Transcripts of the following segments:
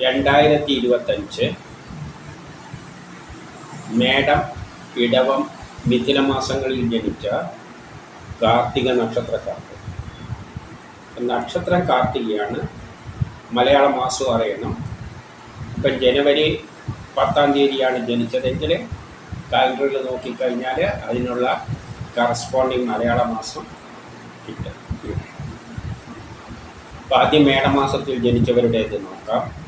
രണ്ടായിരത്തി ഇരുപത്തഞ്ച് മേടം ഇടവം മിഥുനമാസങ്ങളിൽ ജനിച്ച കാർത്തിക നക്ഷത്രക്കാർക്ക്. നക്ഷത്രം കാർത്തികയാണ്. മലയാള മാസം അറിയണം. ഇപ്പം ജനുവരി പത്താം തീയതിയാണ് ജനിച്ചതെങ്കിൽ കാലണ്ടറിൽ നോക്കിക്കഴിഞ്ഞാൽ അതിനുള്ള കറസ്പോണ്ടിങ് മലയാള മാസം കിട്ടും. അപ്പം ആദ്യം മേടമാസത്തിൽ ജനിച്ചവരുടേത് നോക്കാം.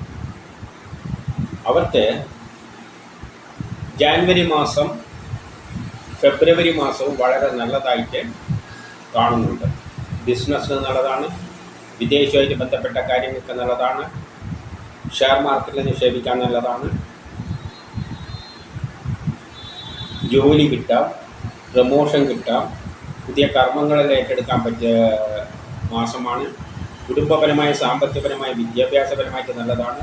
അവർക്ക് ജാനുവരി മാസം ഫെബ്രുവരി മാസവും വളരെ നല്ലതായിട്ട് കാണുന്നുണ്ട്. ബിസിനസ്സിന് നല്ലതാണ് വിദേശവുമായിട്ട് ബന്ധപ്പെട്ട കാര്യങ്ങൾക്ക് നല്ലതാണ് ഷെയർ മാർക്കറ്റിൽ നിക്ഷേപിക്കാൻ നല്ലതാണ്. ജോലി കിട്ടാം പ്രമോഷൻ കിട്ടാം പുതിയ കർമ്മങ്ങളിൽ ഏറ്റെടുക്കാൻ പറ്റിയ മാസമാണ്. കുടുംബപരമായ സാമ്പത്തികപരമായ വിദ്യാഭ്യാസപരമായിട്ട് നല്ലതാണ്.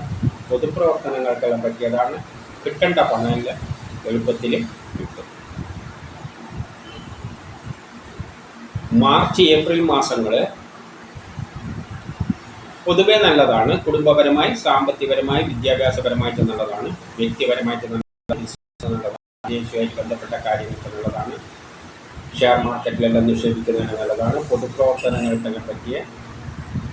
പൊതുപ്രവർത്തനങ്ങൾക്കെല്ലാം പറ്റിയതാണ്. കിട്ടേണ്ട പണമെല്ലാം. എളുപ്പത്തിൽ കിട്ടും. മാർച്ച് ഏപ്രിൽ മാസങ്ങൾ പൊതുവേ നല്ലതാണ്. കുടുംബപരമായി സാമ്പത്തികപരമായി വിദ്യാഭ്യാസപരമായിട്ട് നല്ലതാണ്. വ്യക്തിപരമായിട്ട് നല്ലതാണ്. ബന്ധപ്പെട്ട കാര്യങ്ങൾക്ക് നല്ലതാണ്. ഷെയർ മാർക്കറ്റിലെല്ലാം നിക്ഷേപിക്കുന്നതിന് നല്ലതാണ്. പൊതുപ്രവർത്തനങ്ങൾക്കെല്ലാം പറ്റിയ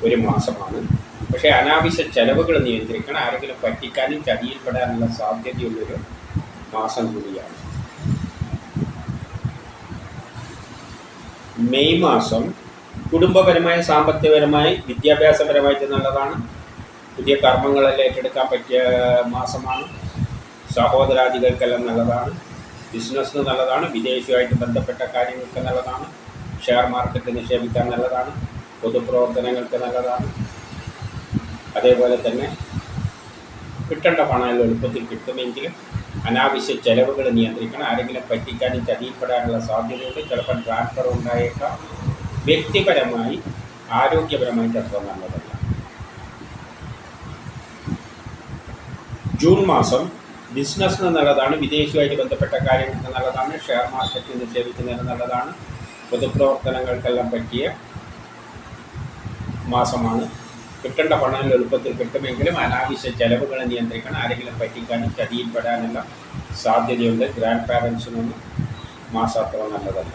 ഒരു മാസമാണ്. പക്ഷേ അനാവശ്യ ചെലവുകൾ നിയന്ത്രിക്കണം. ആരെങ്കിലും പറ്റിക്കാനും ചതിയിൽപ്പെടാനുള്ള സാധ്യതയുള്ളൊരു മാസം കൂടിയാണ്. മെയ് മാസം കുടുംബപരമായി സാമ്പത്തികപരമായി വിദ്യാഭ്യാസപരമായിട്ട് നല്ലതാണ്. പുതിയ കർമ്മങ്ങളെല്ലാം ഏറ്റെടുക്കാൻ പറ്റിയ മാസമാണ്. സഹോദരാദികൾക്കെല്ലാം നല്ലതാണ്. ബിസിനസ്സിന് നല്ലതാണ്. വിദേശവുമായിട്ട് ബന്ധപ്പെട്ട കാര്യങ്ങൾക്ക് നല്ലതാണ്. ഷെയർ മാർക്കറ്റ് നിക്ഷേപിക്കാൻ നല്ലതാണ്. പൊതുപ്രവർത്തനങ്ങൾക്ക് നല്ലതാണ് അതേപോലെ തന്നെ കിട്ടേണ്ട പണം എളുപ്പത്തിൽ കിട്ടുമെങ്കിലും അനാവശ്യ ചെലവുകൾ നിയന്ത്രിക്കണം. ആരെങ്കിലും പറ്റിക്കാനും ചതിയിൽപ്പെടാനുള്ള സാധ്യതയുണ്ട്. ചിലപ്പോൾ ട്രാൻസ്ഫർ ഉണ്ടായേക്കാം. വ്യക്തിപരമായി ആരോഗ്യപരമായിട്ട് അത്ര നല്ലതല്ല. ജൂൺ മാസം ബിസിനസ്സിന് നല്ലതാണ്. വിദേശവുമായിട്ട് ബന്ധപ്പെട്ട കാര്യങ്ങൾക്ക് നല്ലതാണ്. ഷെയർ മാർക്കറ്റിൽ നിക്ഷേപിക്കുന്നതിന് നല്ലതാണ്. പൊതുപ്രവർത്തനങ്ങൾക്കെല്ലാം പറ്റിയ മാസമാണ്. കിട്ടേണ്ട പണം എളുപ്പത്തിൽ കിട്ടുമെങ്കിലും അനാവശ്യ ചെലവുകൾ നിയന്ത്രിക്കണം ആരെങ്കിലും പറ്റിക്കാനും ചതിയിൽപ്പെടാനുള്ള സാധ്യതയുണ്ട്. ഗ്രാൻഡ് പാരൻസിനൊന്നും മാസാത്ര നല്ലതല്ല.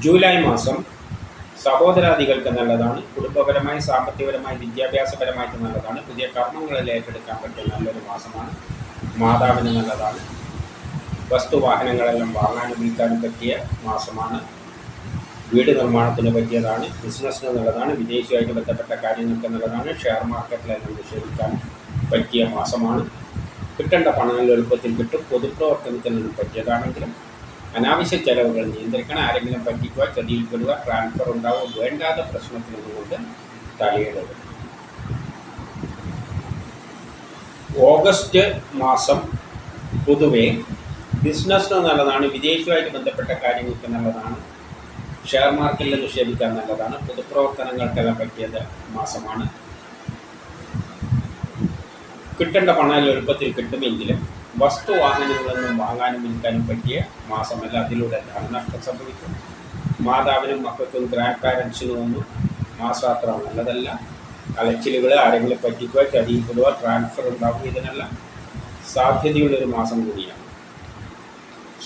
ജൂലൈ മാസം സഹോദരാദികൾക്ക് നല്ലതാണ്. കുടുംബപരമായി സാമ്പത്തികപരമായി വിദ്യാഭ്യാസപരമായിട്ട് നല്ലതാണ്. പുതിയ കർമ്മങ്ങളിൽ ഏറ്റെടുക്കാൻ പറ്റിയ നല്ലൊരു മാസമാണ്. മാതാവിന് നല്ലതാണ്. വസ്തുവാഹനങ്ങളെല്ലാം വാങ്ങാനും വിൽക്കാനും പറ്റിയ മാസമാണ്. വീട് നിർമ്മാണത്തിന് പറ്റിയതാണ് ബിസിനസ്സിന് നല്ലതാണ് വിദേശവുമായിട്ട് ബന്ധപ്പെട്ട കാര്യങ്ങൾക്ക് നല്ലതാണ് ഷെയർ മാർക്കറ്റിലെല്ലാം നിക്ഷേപിക്കാൻ പറ്റിയ മാസമാണ്. കിട്ടേണ്ട പണം എളുപ്പത്തിൽ കിട്ടും പൊതുപ്രവർത്തനത്തിന് പറ്റിയതാണെങ്കിലും അനാവശ്യ ചെലവുകൾ നിയന്ത്രിക്കണം ആരെങ്കിലും പറ്റിക്കുക ചതിയിൽപ്പെടുക ട്രാൻസ്ഫർ ഉണ്ടാവുക വേണ്ടാത്ത പ്രശ്നത്തിൽ നിന്നുകൊണ്ട് തലയിടരുത്. ഓഗസ്റ്റ് മാസം പൊതുവെ ബിസിനസ്സിന് നല്ലതാണ് വിദേശവുമായിട്ട് ബന്ധപ്പെട്ട കാര്യങ്ങൾക്ക് നല്ലതാണ്. ഷെയർ മാർക്കറ്റിൽ നിക്ഷേപിക്കാൻ നല്ലതാണ്. പൊതുപ്രവർത്തനങ്ങൾക്കെല്ലാം പറ്റിയത് മാസമാണ്. കിട്ടേണ്ട പണം എളുപ്പത്തിൽ കിട്ടുമെങ്കിലും വസ്തുവാഹനങ്ങളൊന്നും വാങ്ങാനും വിൽക്കാനും പറ്റിയ മാസമല്ല അതിലൂടെ ധനനഷ്ടം സംഭവിക്കും. മാതാവിനും മക്കൾക്കും ഗ്രാൻഡ് പാരൻസിനും ഒന്നും മാസാത്രം നല്ലതല്ല. അലച്ചിലുകൾ ആരെങ്കിലും പറ്റിക്കുക ചതിയിൽപ്പെടുക ട്രാൻസ്ഫർ ഉണ്ടാവുക ഇതിനെല്ലാം സാധ്യതയുള്ളൊരു മാസം കൂടിയാണ്.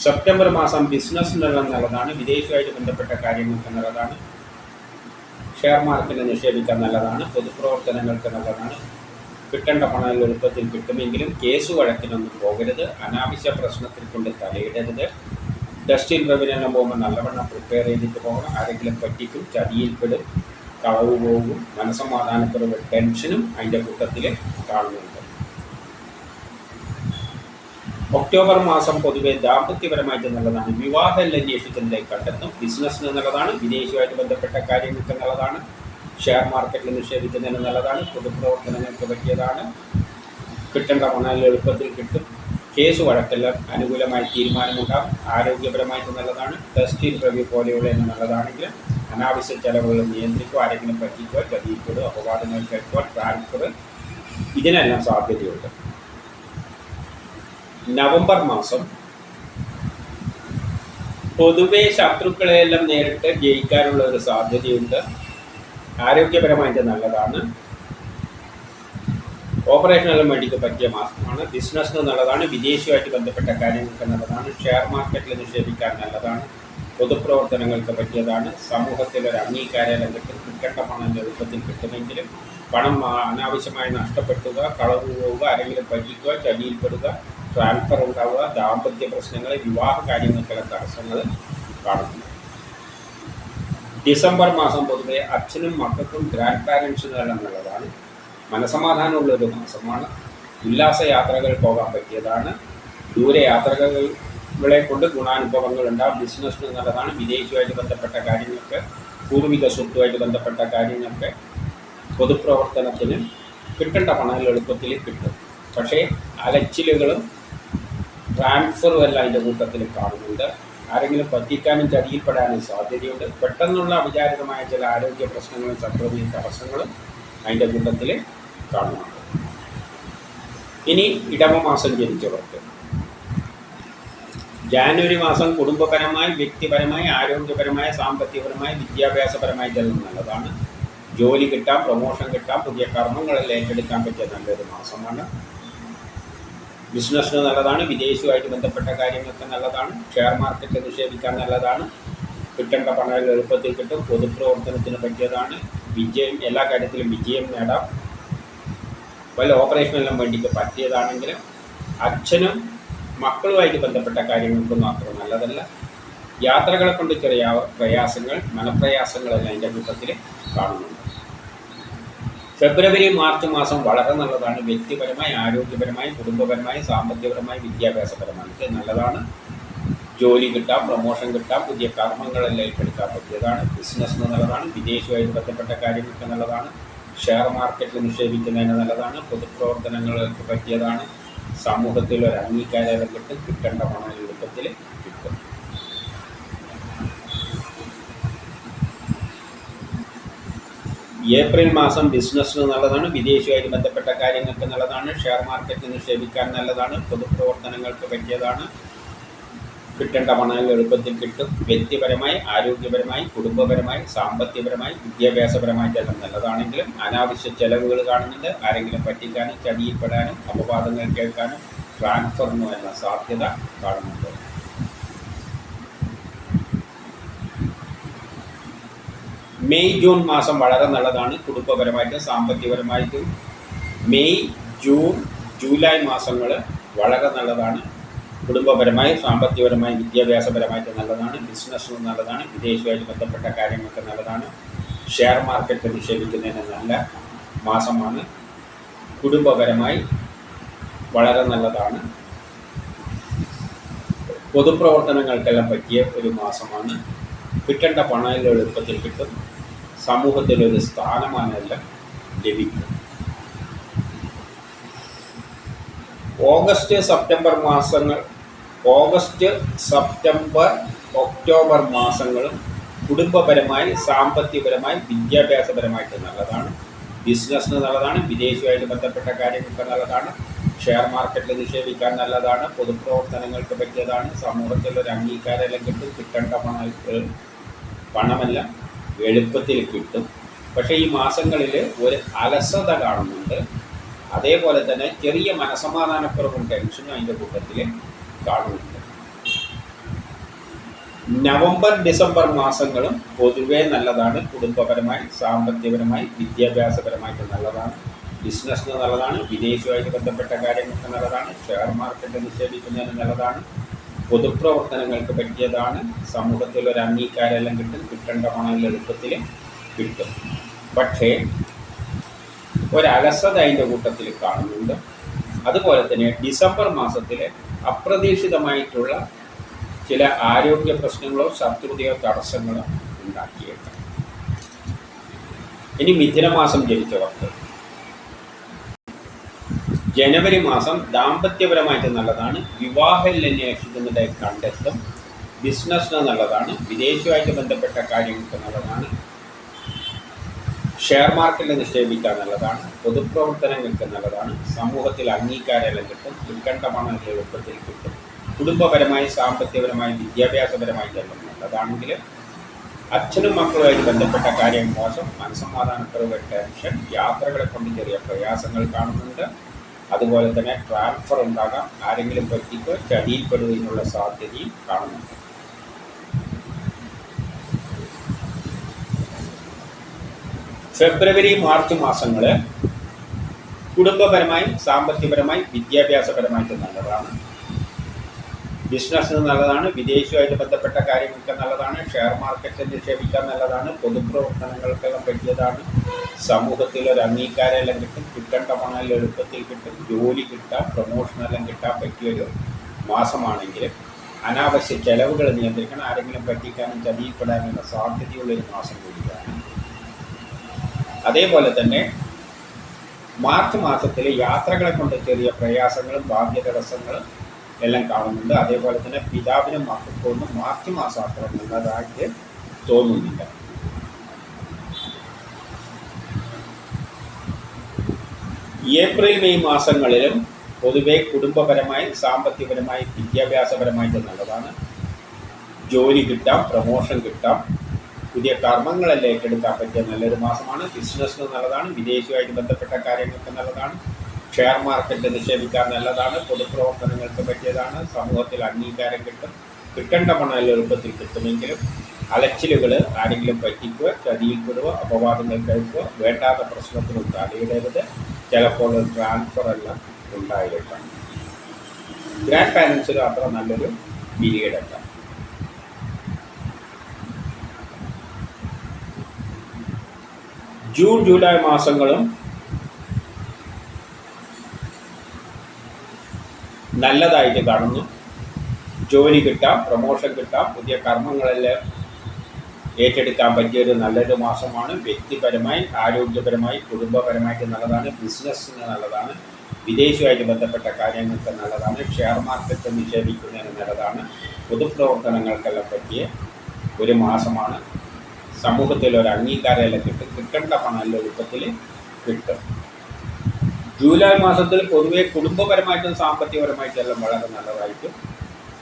സെപ്റ്റംബർ മാസം ബിസിനസ് നല്ലതാണ് വിദേശമായിട്ട് ബന്ധപ്പെട്ട കാര്യങ്ങൾക്ക് നല്ലതാണ് ഷെയർ മാർക്കറ്റിൽ നിക്ഷേപിക്കാൻ നല്ലതാണ് പൊതുപ്രവർത്തനങ്ങൾക്ക് നല്ലതാണ്. കിട്ടേണ്ട പണം എളുപ്പത്തിൽ കിട്ടുമെങ്കിലും കേസ് വഴക്കിനൊന്നും പോകരുത് അനാവശ്യ പ്രശ്നത്തിൽ കൊണ്ട് തലയിടരുത്. ഡസ്റ്റിൻ റവിനെല്ലാം പോകുമ്പോൾ നല്ലവണ്ണം പ്രിപ്പയർ ചെയ്തിട്ട് പോകണം ആരെങ്കിലും പറ്റിക്കും ചതിയിൽപ്പെടും കളവ് പോകും മനസമാധാനക്കുറവ് ടെൻഷനും അതിന്റെ കൂട്ടത്തിൽ കാണുന്നുണ്ട്. ഒക്ടോബർ മാസം പൊതുവെ ദാമ്പത്യപരമായിട്ട് നല്ലതാണ്. വിവാഹം അന്വേഷിക്കുന്നതിലേക്ക് കണ്ടെത്തും. ബിസിനസ്സിന് നല്ലതാണ്. വിദേശവുമായിട്ട് ബന്ധപ്പെട്ട കാര്യങ്ങൾക്ക് നല്ലതാണ്. ഷെയർ മാർക്കറ്റിൽ നിക്ഷേപിക്കുന്നതിന് നല്ലതാണ്. പൊതുപ്രവർത്തനങ്ങൾക്ക് പറ്റിയതാണ്. കിട്ടേണ്ട പണം എളുപ്പത്തിൽ കിട്ടും. കേസ് വഴക്കെല്ലാം അനുകൂലമായി തീരുമാനമുണ്ടാകും. ആരോഗ്യപരമായിട്ട് നല്ലതാണ്. ടെസ്റ്റ് ഇന്റർവ്യൂ പോലെയുള്ള നല്ലതാണെങ്കിൽ അനാവശ്യ ചെലവുകൾ നിയന്ത്രിക്കുക ആരെങ്കിലും പറ്റിക്കുക ചതിയിൽപ്പെടുക അപവാദങ്ങൾ കേൾക്കുക ട്രാൻസ്ഫർ ഇതിനെല്ലാം സാധ്യതയുണ്ട്. നവംബർ മാസം. പൊതുവെ ശത്രുക്കളെയെല്ലാം നേരിട്ട് ജയിക്കാനുള്ള ഒരു സാധ്യതയുണ്ട്. ആരോഗ്യപരമായിട്ട് നല്ലതാണ്. ഓപ്പറേഷനെല്ലാം വേണ്ടിക്ക് പറ്റിയ മാസമാണ്. ബിസിനസ്സിന് നല്ലതാണ്. വിദേശവുമായിട്ട് ബന്ധപ്പെട്ട കാര്യങ്ങൾക്ക് നല്ലതാണ്. ഷെയർ മാർക്കറ്റിൽ നിക്ഷേപിക്കാൻ നല്ലതാണ്. പൊതുപ്രവർത്തനങ്ങൾക്ക് പറ്റിയതാണ്. സമൂഹത്തിൽ ഒരു അംഗീകാരം കിട്ടും. കിട്ടേണ്ട പണം എളുപ്പത്തിൽ കിട്ടുമെങ്കിലും പണം അനാവശ്യമായി നഷ്ടപ്പെടുത്തുക കളവ് പോവുക ആരെങ്കിലും പറ്റിക്കുക ചതിയിൽപ്പെടുക ട്രാൻസ്ഫർ ഉണ്ടാവുക ദാമ്പത്യ പ്രശ്നങ്ങൾ വിവാഹ കാര്യങ്ങൾക്കുള്ള തടസ്സങ്ങൾ കാണുന്നു. ഡിസംബർ മാസം പൊതുവെ അച്ഛനും മക്കൾക്കും ഗ്രാൻഡ് പാരൻസിനും എന്നുള്ളതാണ്. മനസമാധാനമുള്ള ഒരു മാസമാണ്. ഉല്ലാസ യാത്രകൾ പോകാൻ പറ്റിയതാണ്. ദൂരയാത്രകളെ കൊണ്ട് ഗുണാനുഭവങ്ങൾ ഉണ്ടാകും ബിസിനസ് നല്ലതാണ്. വിദേശവുമായിട്ട് ബന്ധപ്പെട്ട കാര്യങ്ങൾക്ക് പൂർവിക സ്വത്തുമായിട്ട് ബന്ധപ്പെട്ട കാര്യങ്ങൾക്ക് പൊതുപ്രവർത്തനത്തിന് കിട്ടേണ്ട പണം എളുപ്പത്തിൽ കിട്ടും. പക്ഷേ അലച്ചിലുകളും ട്രാൻസ്ഫറും എല്ലാം അതിന്റെ കൂട്ടത്തിൽ കാണുന്നുണ്ട്. ആരെങ്കിലും പറ്റിക്കാനും ചതിയിൽപ്പെടാനും സാധ്യതയുണ്ട്. പെട്ടെന്നുള്ള അവിചാരിതമായ ചില ആരോഗ്യ പ്രശ്നങ്ങളും സംക്രമിയും തടസ്സങ്ങളും അതിന്റെ കൂട്ടത്തിൽ കാണുന്നുണ്ട്. ഇനി ഇടവമാസം ജനിച്ചവർക്ക്. ജാനുവരി മാസം കുടുംബപരമായി വ്യക്തിപരമായി ആരോഗ്യപരമായി സാമ്പത്തികപരമായി വിദ്യാഭ്യാസപരമായി ഇതെല്ലാം നല്ലതാണ്. ജോലി കിട്ടാം പ്രൊമോഷൻ കിട്ടാം പുതിയ കർമ്മങ്ങളെല്ലാം ഏറ്റെടുക്കാൻ പറ്റിയ നല്ലൊരു മാസമാണ്. ബിസിനസ്സിന് നല്ലതാണ് വിദേശവുമായിട്ട് ബന്ധപ്പെട്ട കാര്യങ്ങൾക്ക് നല്ലതാണ് ഷെയർ മാർക്കറ്റ് നിക്ഷേപിക്കാൻ നല്ലതാണ്. കിട്ടേണ്ട പണം എളുപ്പത്തിൽ കിട്ടും പൊതുപ്രവർത്തനത്തിന് പറ്റിയതാണ്. വിജയം എല്ലാ കാര്യത്തിലും വിജയം നേടാം. വല്ല ഓപ്പറേഷനെല്ലാം വേണ്ടിയിട്ട് പറ്റിയതാണെങ്കിലും അച്ഛനും മക്കളുമായിട്ട് ബന്ധപ്പെട്ട കാര്യങ്ങൾക്കൊന്നും അത്ര നല്ലതല്ല. യാത്രകളെ കൊണ്ട് ചെറിയ പ്രയാസങ്ങൾ മനപ്രയാസങ്ങളെല്ലാം അതിന്റെ കൂട്ടത്തിൽ കാണുന്നുണ്ട്. ഫെബ്രുവരി മാർച്ച് മാസം വളരെ നല്ലതാണ്. വ്യക്തിപരമായി ആരോഗ്യപരമായി കുടുംബപരമായി സാമ്പത്തികപരമായി വിദ്യാഭ്യാസപരമായി. ഇത് നല്ലതാണ്. ജോലി കിട്ടാം പ്രൊമോഷൻ കിട്ടാം പുതിയ കർമ്മങ്ങളെല്ലാം ഏറ്റെടുക്കാൻ പറ്റിയതാണ്. ബിസിനസ്സിന് നല്ലതാണ്. വിദേശവുമായിട്ട് ബന്ധപ്പെട്ട കാര്യങ്ങൾക്ക് നല്ലതാണ്. ഷെയർ മാർക്കറ്റിൽ നിക്ഷേപിക്കുന്നതിന് നല്ലതാണ്. പൊതുപ്രവർത്തനങ്ങൾക്ക് പറ്റിയതാണ്. സമൂഹത്തിൽ ഒരു അംഗീകാരം കിട്ടും. കിട്ടേണ്ട പണം എളുപ്പത്തിൽ കിട്ടും ഏപ്രിൽ മാസം ബിസിനസ്സിന് നല്ലതാണ് വിദേശവുമായി ബന്ധപ്പെട്ട കാര്യങ്ങൾക്ക് നല്ലതാണ് ഷെയർ മാർക്കറ്റിൽ നിക്ഷേപിക്കാൻ നല്ലതാണ് പൊതുപ്രവർത്തനങ്ങൾക്ക് പറ്റിയതാണ്. കിട്ടേണ്ട പണം എളുപ്പത്തിൽ കിട്ടും. വ്യക്തിപരമായി ആരോഗ്യപരമായി കുടുംബപരമായി സാമ്പത്തികപരമായി വിദ്യാഭ്യാസപരമായിട്ടെല്ലാം നല്ലതാണെങ്കിലും അനാവശ്യ ചെലവുകൾ കാണുന്നുണ്ട്. ആരെങ്കിലും പറ്റിക്കാനും ചതിയിൽപ്പെടാനും അപവാദങ്ങൾ കേൾക്കാനും ട്രാൻസ്ഫറിനും എന്ന സാധ്യത കാണുന്നുണ്ട്. മെയ് ജൂൺ മാസം വളരെ നല്ലതാണ്. കുടുംബപരമായിട്ടും സാമ്പത്തികപരമായിട്ടും മെയ് ജൂൺ ജൂലൈ മാസങ്ങൾ വളരെ നല്ലതാണ്. കുടുംബപരമായി സാമ്പത്തികപരമായി വിദ്യാഭ്യാസപരമായിട്ട് നല്ലതാണ്. ബിസിനസ്സിന് നല്ലതാണ്. വിദേശവുമായിട്ട് ബന്ധപ്പെട്ട കാര്യങ്ങൾക്ക് നല്ലതാണ്. ഷെയർ മാർക്കറ്റ് നിക്ഷേപിക്കുന്നതിന് നല്ല മാസമാണ്. കുടുംബപരമായി വളരെ നല്ലതാണ്. പൊതുപ്രവർത്തനങ്ങൾക്കെല്ലാം പറ്റിയ ഒരു മാസമാണ്. കിട്ടേണ്ട പണം എളുപ്പത്തിൽ കിട്ടും. സമൂഹത്തിൽ ഒരു സ്ഥാനമാനെല്ലാം ലഭിക്കും ഓഗസ്റ്റ് സെപ്റ്റംബർ മാസങ്ങൾ ഓഗസ്റ്റ് സെപ്റ്റംബർ ഒക്ടോബർ മാസങ്ങളും കുടുംബപരമായി സാമ്പത്തികപരമായി വിദ്യാഭ്യാസപരമായിട്ട് നല്ലതാണ്. ബിസിനസ്സിന് നല്ലതാണ് വിദേശവുമായിട്ട് ബന്ധപ്പെട്ട കാര്യങ്ങൾക്ക് നല്ലതാണ്. ഷെയർ മാർക്കറ്റിൽ നിക്ഷേപിക്കാൻ നല്ലതാണ്. പൊതുപ്രവർത്തനങ്ങൾക്ക് പറ്റിയതാണ്. സമൂഹത്തിൽ ഒരു അല്ലെങ്കിൽ കിട്ടും. കിട്ടേണ്ട പണം പണമെല്ലാം എളുപ്പത്തിൽ കിട്ടും. പക്ഷേ ഈ മാസങ്ങളിൽ ഒരു അലസത കാണുന്നുണ്ട്. അതേപോലെ തന്നെ ചെറിയ മനസമാധാനക്കുറവും ടെൻഷനും അതിന്റെ കൂട്ടത്തിൽ കാണുന്നുണ്ട്. നവംബർ ഡിസംബർ മാസങ്ങളും പൊതുവേ നല്ലതാണ്. കുടുംബപരമായി സാമ്പത്തികപരമായി വിദ്യാഭ്യാസപരമായിട്ട് നല്ലതാണ്. ബിസിനസ്സിന് നല്ലതാണ്. വിദേശവുമായിട്ട് ബന്ധപ്പെട്ട കാര്യങ്ങൾക്ക് നല്ലതാണ്. ഷെയർ മാർക്കറ്റ് നിക്ഷേപിക്കുന്നതിന് നല്ലതാണ്. പൊതുപ്രവർത്തനങ്ങൾക്ക് പറ്റിയതാണ്. സമൂഹത്തിൽ ഒരു അംഗീകാരമെല്ലാം കിട്ടും കിട്ടേണ്ട പണം എളുപ്പത്തിൽ കിട്ടും. പക്ഷേ ഒരലസത അതിന്റെ കൂട്ടത്തിൽ കാണുന്നുണ്ട്. അതുപോലെ തന്നെ ഡിസംബർ മാസത്തിൽ അപ്രതീക്ഷിതമായിട്ടുള്ള ചില ആരോഗ്യ പ്രശ്നങ്ങളോ ശത്രുതയോ തടസ്സങ്ങളോ ഉണ്ടാക്കിയേക്കാം. ഇനി മിഥുനമാസം ജനിച്ചവർക്ക് ജനുവരി മാസം ദാമ്പത്യപരമായിട്ട് നല്ലതാണ്. വിവാഹം അന്വേഷിക്കുന്നതിന്റെ കണ്ടെത്തും. ബിസിനസ്സിന് നല്ലതാണ്. വിദേശവുമായിട്ട് ബന്ധപ്പെട്ട കാര്യങ്ങൾക്ക് നല്ലതാണ്. ഷെയർ മാർക്കറ്റിൽ നിക്ഷേപിക്കാൻ നല്ലതാണ്. പൊതുപ്രവർത്തനങ്ങൾക്ക് നല്ലതാണ്. സമൂഹത്തിൽ അംഗീകാരമെല്ലാം കിട്ടും. പണം എളുപ്പത്തിൽ കിട്ടും. കുടുംബപരമായി സാമ്പത്തികപരമായി വിദ്യാഭ്യാസപരമായിട്ടെല്ലാം നല്ലതാണെങ്കിൽ അച്ഛനും മക്കളുമായിട്ട് ബന്ധപ്പെട്ട കാര്യം മോശം. മനസ്സമാധാനക്കുറവ് ടെൻഷൻ യാത്രകളെ കൊണ്ട് ചെറിയ പ്രയാസങ്ങൾ കാണുന്നുണ്ട്. അതുപോലെ തന്നെ ട്രാൻസ്ഫർ ഉണ്ടാകാം. ആരെങ്കിലും പറ്റിക്ക് ചടിയിൽപ്പെടുന്നതിനുള്ള സാധ്യതയും കാണുന്നു. ഫെബ്രുവരി മാർച്ച് മാസങ്ങൾ കുടുംബപരമായും സാമ്പത്തികപരമായും വിദ്യാഭ്യാസപരമായിട്ട് നല്ലതാണ്. ബിസിനസ്സിന് നല്ലതാണ് വിദേശവുമായിട്ട് ബന്ധപ്പെട്ട കാര്യങ്ങൾക്ക് നല്ലതാണ് ഷെയർ മാർക്കറ്റിൽ നിക്ഷേപിക്കാൻ നല്ലതാണ് പൊതുപ്രവർത്തനങ്ങൾക്കെല്ലാം പറ്റിയതാണ്. സമൂഹത്തിൽ ഒരു അംഗീകാരമെല്ലാം കിട്ടും കിട്ടേണ്ട പണം എളുപ്പത്തിൽ കിട്ടും ജോലി കിട്ടാം പ്രൊമോഷനെല്ലാം കിട്ടാൻ പറ്റിയൊരു മാസമാണെങ്കിൽ അനാവശ്യ ചെലവുകൾ നിയന്ത്രിക്കണം ആരെങ്കിലും പറ്റിക്കാനും ചതിയിൽപ്പെടാനുള്ള സാധ്യതയുള്ളൊരു മാസം കൂടിയാണ്. അതേപോലെ തന്നെ മാർച്ച് മാസത്തിൽ യാത്രകളെ കൊണ്ട് ചെറിയ പ്രയാസങ്ങളും ഭാഗ്യ തടസ്സങ്ങളും എല്ലാം കാണുന്നുണ്ട്. അതേപോലെ തന്നെ പിതാവിനും മക്കൾക്കൊന്നും മാർച്ച് മാസം അത്ര നല്ലതായിട്ട് തോന്നുന്നില്ല. ഏപ്രിൽ മെയ് മാസങ്ങളിലും പൊതുവെ കുടുംബപരമായി സാമ്പത്തികപരമായി വിദ്യാഭ്യാസപരമായിട്ട് നല്ലതാണ് ജോലി കിട്ടാം പ്രമോഷൻ കിട്ടാം. പുതിയ കർമ്മങ്ങളെല്ലാം ഏറ്റെടുക്കാൻ പറ്റിയ നല്ലൊരു മാസമാണ്. ബിസിനസ്സിന് നല്ലതാണ്. വിദേശവുമായിട്ട് ബന്ധപ്പെട്ട കാര്യങ്ങൾക്ക് നല്ലതാണ്. ഷെയർ മാർക്കറ്റ് നിക്ഷേപിക്കാൻ നല്ലതാണ്. പൊതുപ്രവർത്തനങ്ങൾക്ക് പറ്റിയതാണ്. സമൂഹത്തിൽ അംഗീകാരം കിട്ടും. കിട്ടേണ്ട പണം എളുപ്പത്തിൽ കിട്ടുമെങ്കിലും അലച്ചിലുകൾ ആരെങ്കിലും പറ്റിക്കുക ചതിയിൽപ്പെടുക അപവാദങ്ങൾ കേൾക്കുക വേണ്ടാത്ത പ്രശ്നത്തിനും തലയിടരുത് ചിലപ്പോൾ ട്രാൻസ്ഫർ എല്ലാം ഉണ്ടായേക്കാം. ഗ്രാൻഡ് പാരൻസിനും അത്ര നല്ലൊരു പീരീഡ് അല്ല ജൂൺ ജൂലൈ മാസങ്ങളും നല്ലതായിട്ട് കാണുന്നു ജോലി കിട്ടാം പ്രമോഷൻ കിട്ടാം പുതിയ കർമ്മങ്ങളെല്ലാം ഏറ്റെടുക്കാൻ പറ്റിയൊരു നല്ലൊരു മാസമാണ്. വ്യക്തിപരമായി ആരോഗ്യപരമായി കുടുംബപരമായിട്ട് നല്ലതാണ് ബിസിനസ്സിന് നല്ലതാണ് വിദേശവുമായിട്ട് ബന്ധപ്പെട്ട കാര്യങ്ങൾക്ക് നല്ലതാണ് ഷെയർ മാർക്കറ്റ് നിക്ഷേപിക്കുന്നതിന് നല്ലതാണ് പൊതുപ്രവർത്തനങ്ങൾക്കെല്ലാം പറ്റിയ ഒരു മാസമാണ്. സമൂഹത്തിൽ ഒരു അംഗീകാരമെല്ലാം കിട്ടും. കിട്ടേണ്ട പണം എളുപ്പത്തിൽ കിട്ടും. ജൂലൈ മാസത്തിൽ പൊതുവെ കുടുംബപരമായിട്ടും സാമ്പത്തികപരമായിട്ടും എല്ലാം വളരെ നല്ലതായിട്ട്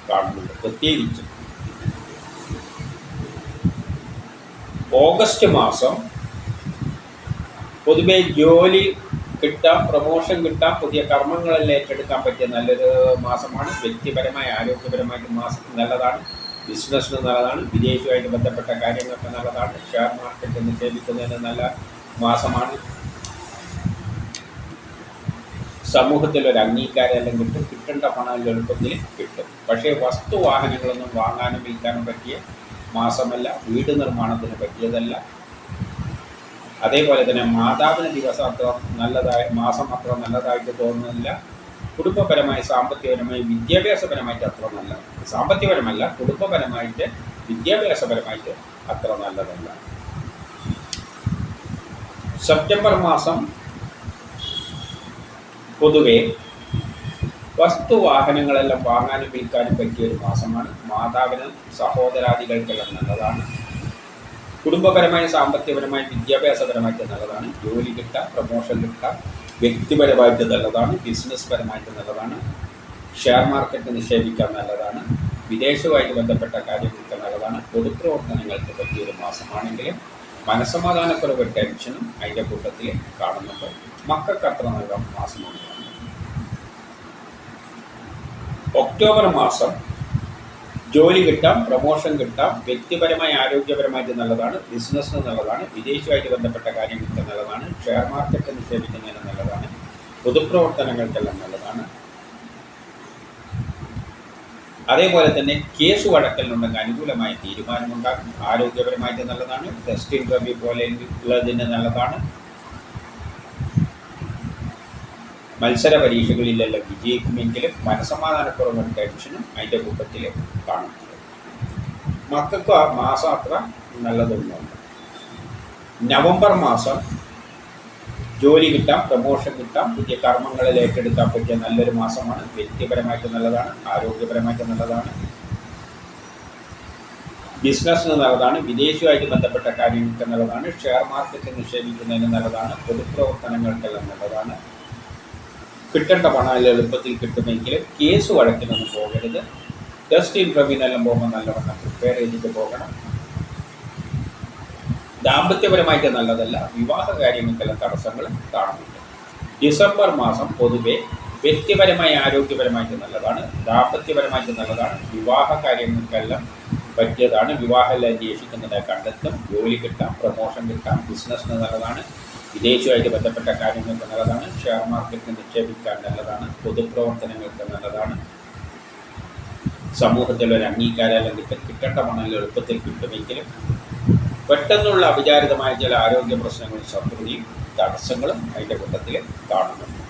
കാണുന്നുണ്ട് പ്രത്യേകിച്ച്. ഓഗസ്റ്റ് മാസം പൊതുവെ ജോലി കിട്ടാം പ്രമോഷൻ കിട്ടാം പുതിയ കർമ്മങ്ങളെല്ലാം ഏറ്റെടുക്കാൻ പറ്റിയ നല്ലൊരു മാസമാണ്. വ്യക്തിപരമായി ആരോഗ്യപരമായിട്ട് മാസം നല്ലതാണ്. ബിസിനസ്സിന് നല്ലതാണ്. വിദേശവുമായിട്ട് ബന്ധപ്പെട്ട കാര്യങ്ങൾക്ക് നല്ലതാണ്. ഷെയർ മാർക്കറ്റ് നിക്ഷേപിക്കുന്നതിന് നല്ല മാസമാണ്. സമൂഹത്തിൽ ഒരു അംഗീകാരം അല്ലെങ്കിൽ കിട്ടും കിട്ടേണ്ട പണം എളുപ്പത്തിൽ കിട്ടും. പക്ഷേ വസ്തു വാഹനങ്ങളൊന്നും വാങ്ങാനും വിൽക്കാനും പറ്റിയ മാസമല്ല വീട് നിർമ്മാണത്തിന് പറ്റിയതല്ല. അതേപോലെ തന്നെ മാതാവിന് ദിവസം അത്ര നല്ലതായി മാസം അത്ര നല്ലതായിട്ട് തോന്നുന്നില്ല. കുടുംബപരമായി സാമ്പത്തികപരമായി വിദ്യാഭ്യാസപരമായിട്ട് അത്ര നല്ല സാമ്പത്തികപരമല്ല കുടുംബപരമായിട്ട് വിദ്യാഭ്യാസപരമായിട്ട് അത്ര നല്ലതല്ല. സെപ്റ്റംബർ മാസം പൊതുവെ വസ്തുവാഹനങ്ങളെല്ലാം വാങ്ങാനും വിൽക്കാനും പറ്റിയ ഒരു മാസമാണ്. മാതാവിനും സഹോദരാദികൾക്കെല്ലാം നല്ലതാണ്. കുടുംബപരമായി സാമ്പത്തികപരമായി വിദ്യാഭ്യാസപരമായിട്ട് നല്ലതാണ്. ജോലി കിട്ടുക പ്രൊമോഷൻ കിട്ടുക വ്യക്തിപരമായിട്ട് നല്ലതാണ് ബിസിനസ് പരമായിട്ട് നല്ലതാണ്. ഷെയർ മാർക്കറ്റ് നിക്ഷേപിക്കാൻ നല്ലതാണ്. വിദേശവുമായിട്ട് ബന്ധപ്പെട്ട കാര്യങ്ങൾക്ക് നല്ലതാണ്. പൊതുപ്രവർത്തനങ്ങൾക്ക് പറ്റിയൊരു മാസമാണെങ്കിലും മനസ്സമാധാനക്കുറവ് ടെൻഷനും അതിന്റെ കൂട്ടത്തിൽ കാണുന്നുണ്ട്. മക്കൾക്ക് അത്ര നല്ല മാസം ഒക്ടോബർ മാസം ജോലി കിട്ടാം പ്രമോഷൻ കിട്ടാം വ്യക്തിപരമായി ആരോഗ്യപരമായിട്ട് നല്ലതാണ് ബിസിനസ്സിന് നല്ലതാണ് വിദേശമായിട്ട് ബന്ധപ്പെട്ട കാര്യങ്ങൾക്ക് നല്ലതാണ് ഷെയർ മാർക്കറ്റ് നിക്ഷേപിക്കുന്നതിന് നല്ലതാണ് പൊതുപ്രവർത്തനങ്ങൾക്കെല്ലാം നല്ലതാണ്. അതേപോലെ തന്നെ കേസ് വഴക്കലിനുണ്ടെങ്കിൽ അനുകൂലമായ തീരുമാനമുണ്ടാകും. ആരോഗ്യപരമായിട്ട് നല്ലതാണ് ടെസ്റ്റ് ഇന്റർവ്യൂ പോലെ ഉള്ളതിന് നല്ലതാണ്. മത്സര പരീക്ഷകളിലെല്ലാം വിജയിക്കുമെങ്കിലും മനസമാധാനക്കുറവും ടെൻഷനും അതിന്റെ കൂട്ടത്തിൽ കാണുന്നുണ്ട് മക്കൾക്ക് ആ മാസം അത്ര നല്ലതൊന്നുമല്ല നവംബർ മാസം ജോലി കിട്ടാം പ്രമോഷൻ കിട്ടാം പുതിയ കർമ്മങ്ങളിൽ ഏറ്റെടുക്കാൻ പറ്റിയ നല്ലൊരു മാസമാണ്. വ്യക്തിപരമായിട്ട് നല്ലതാണ് ആരോഗ്യപരമായിട്ട് നല്ലതാണ്. ബിസിനസ്സിന് നല്ലതാണ് വിദേശവുമായിട്ട് ബന്ധപ്പെട്ട കാര്യങ്ങൾക്ക് നല്ലതാണ് ഷെയർ മാർക്കറ്റ് നിക്ഷേപിക്കുന്നതിന് നല്ലതാണ് പൊതുപ്രവർത്തനങ്ങൾക്കെല്ലാം നല്ലതാണ്. കിട്ടേണ്ട പണം എളുപ്പത്തിൽ കിട്ടുമെങ്കിലും കേസ് വഴക്കിനൊന്നും പോകരുത്. ജസ്റ്റ് ഇൻട്രവ്യൂനെല്ലാം പോകുമ്പോൾ നല്ലവണ്ണം പ്രിപ്പയർ ചെയ്തിട്ട് പോകണം. ദാമ്പത്യപരമായിട്ട് നല്ലതല്ല വിവാഹ കാര്യങ്ങൾക്കെല്ലാം തടസ്സങ്ങൾ കാണുന്നുണ്ട്. ഡിസംബർ മാസം പൊതുവെ വ്യക്തിപരമായി ആരോഗ്യപരമായിട്ട് നല്ലതാണ് ദാമ്പത്യപരമായിട്ട് നല്ലതാണ് വിവാഹ കാര്യങ്ങൾക്കെല്ലാം പറ്റിയതാണ്. വിവാഹമെല്ലാം അന്വേഷിക്കുന്നതിനെ കണ്ടെത്തും ജോലി കിട്ടാം പ്രൊമോഷൻ കിട്ടാം ബിസിനസ്സിന് നല്ലതാണ്. വിദേശവുമായിട്ട് ബന്ധപ്പെട്ട കാര്യങ്ങൾക്ക് നല്ലതാണ്. ഷെയർ മാർക്കറ്റിൽ നിക്ഷേപിക്കാൻ നല്ലതാണ്. പൊതുപ്രവർത്തനങ്ങൾക്ക് നല്ലതാണ്. സമൂഹത്തിൽ ഒരു അംഗീകാരം അല്ലെങ്കിൽ കിട്ടേണ്ട പണം എളുപ്പത്തിൽ കിട്ടുമെങ്കിലും പെട്ടെന്നുള്ള അവിചാരിതമായ ചില ആരോഗ്യ പ്രശ്നങ്ങളും ശത്രുതയും തടസ്സങ്ങളും അതിന്റെ കൂട്ടത്തിൽ കാണുന്നുണ്ട്.